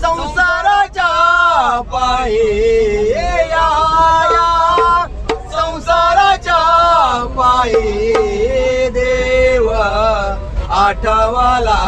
संसाराच्या पाये या संसाराच्या पाय देव आठवला